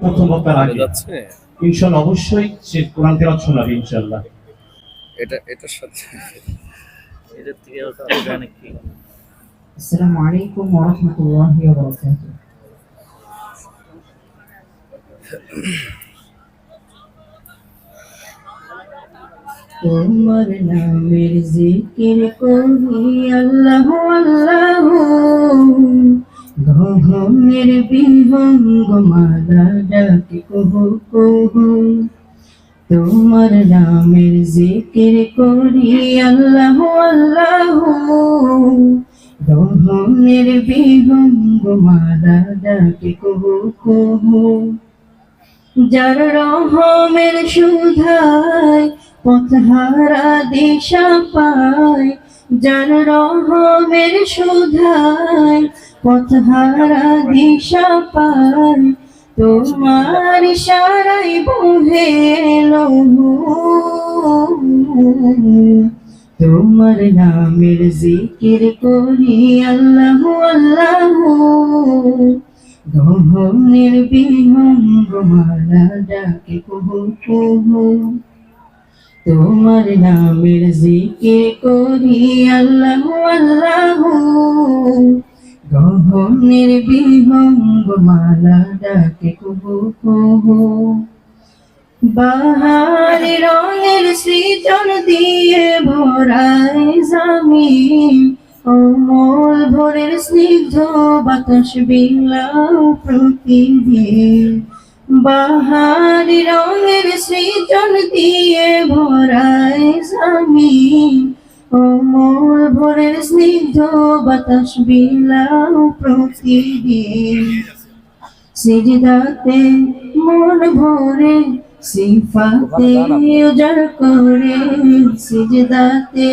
প্রথম বক্তার আগে। যাচ্ছে? ইনশাল্লাহ অবশ্যই সে কোরআন তেলাওয়াত শোনাবে ইনশাল্লাহ। এটা এটার সাথে এটার থেকে অনেক কি? আসসালামু আলাইকুম ওয়া রাহমাতুল্লাহি ওয়া বারাকাতুহু তোমার নামের জিকির করি আল্লাহ আল্লাহ। গহনের বিহঙ্গ মালা ডাকে, কহু কহু। তোমার নামের জিকির করি, আল্লাহ আল্লাহ। গহনের বিহঙ্গ মালা ডাকে, কহু কহু। যার রহমের সুধায় পথহারা দিশা পায় যার রহমের সুধায় পথহারা দিশা পায়, তোমার সারাই বহে লহু। তোমার নামের জিকির করি আল্লাহ আল্লাহ। গহনের বিহঙ্গ মালা ডাকে কুহু কুহু। তোমার নামের জিকে করি আল্লাহ আল্লাহ। গহনের বিহঙ্গ মালা ডাকে কুহু কুহু বাহার রঙের সৃজন দিয়ে ভরায় জামিন। অমল ভোরের স্নিগ্ধ বাতাস বিলাও প্রতিদিন বাহারি রঙের সৃজন দিয়ে ভরায় জামিন অমল ভোরের স্নিগ্ধ বাতাস বিলাও প্রতিদিন সিজদাতে মন ভরে, সিফাতে উজাড় করে। সিজদাতে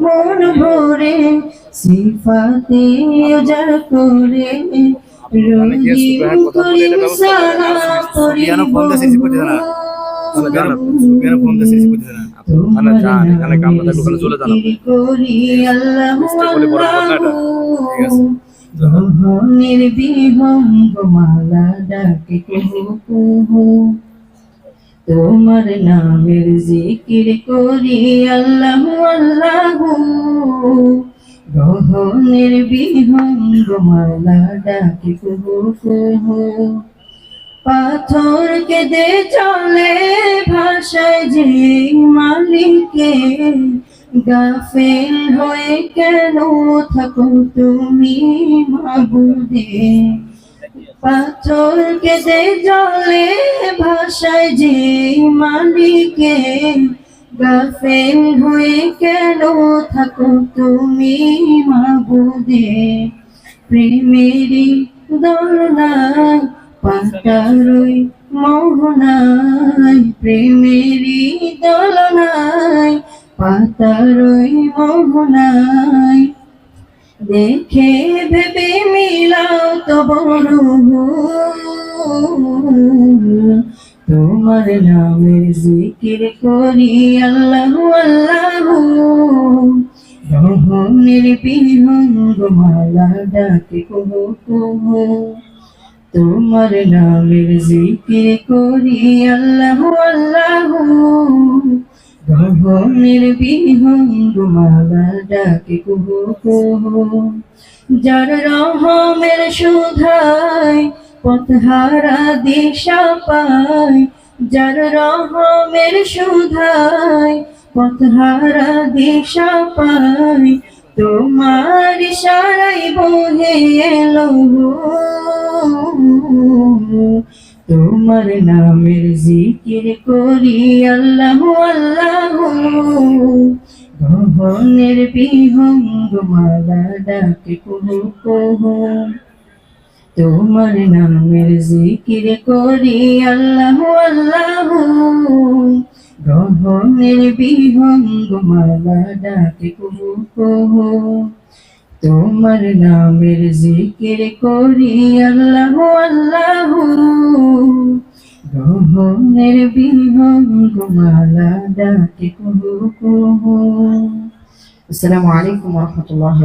মন ভরে, সিফাতে উজাড় করে। বলে? বড় কথা এটা। ঠিক আছে। ডাকে কুহু তোমার নামের জিকির করি আল্লাহ আল্লাহ। গহনের বিহঙ্গ মালা ডাকে কুহু কুহু পাথর চলে ভাষায় যে মালিকে গাফেল হয়ে কেন থাকো তুমি মাবুদে? পাথর কেঁদে জলে ভাষায় যে মালিকে গাফেল হয়ে কেন থাকো তুমি মাবুদে প্রেমেরই দোলনায় পাতারই মোহনায় প্রেমেরই দোলনায় পাতারই মোহনায় দেখে ভেবে মিলাও তো বড় তোমার নামের জিকির করি, আল্লাহ আল্লাহ। রহমের বিহঙ্গ মালা ডাকে কুহু কুহু তোমার নামের জিকির করি, আল্লাহ আল্লাহ। গহনের বিহঙ্গ মালা ডাকে কুহু কুহু যার রহমের সুধায় পথহারা দিশা পায় যার রহমের সুধায় পথহারা দিশা পায় তোমার সারাই বহে এলো। তোমার নামের জিকির করি আল্লাহ আল্লাহ। গহনের বিহঙ্গ মালা ডাকে কুহু কুহু। তোমার নামের জিকির করি, আল্লাহ আল্লাহ। গহনের বিহঙ্গ মালা ডাকে কুহু কুহু তোমার নামের জিকির করি, আল্লাহ আল্লাহ। গহনের বিহঙ্গ মালা ডাকে কুহু কুহু আসসালামু আলাইকুম রাহমাতুল্লাহি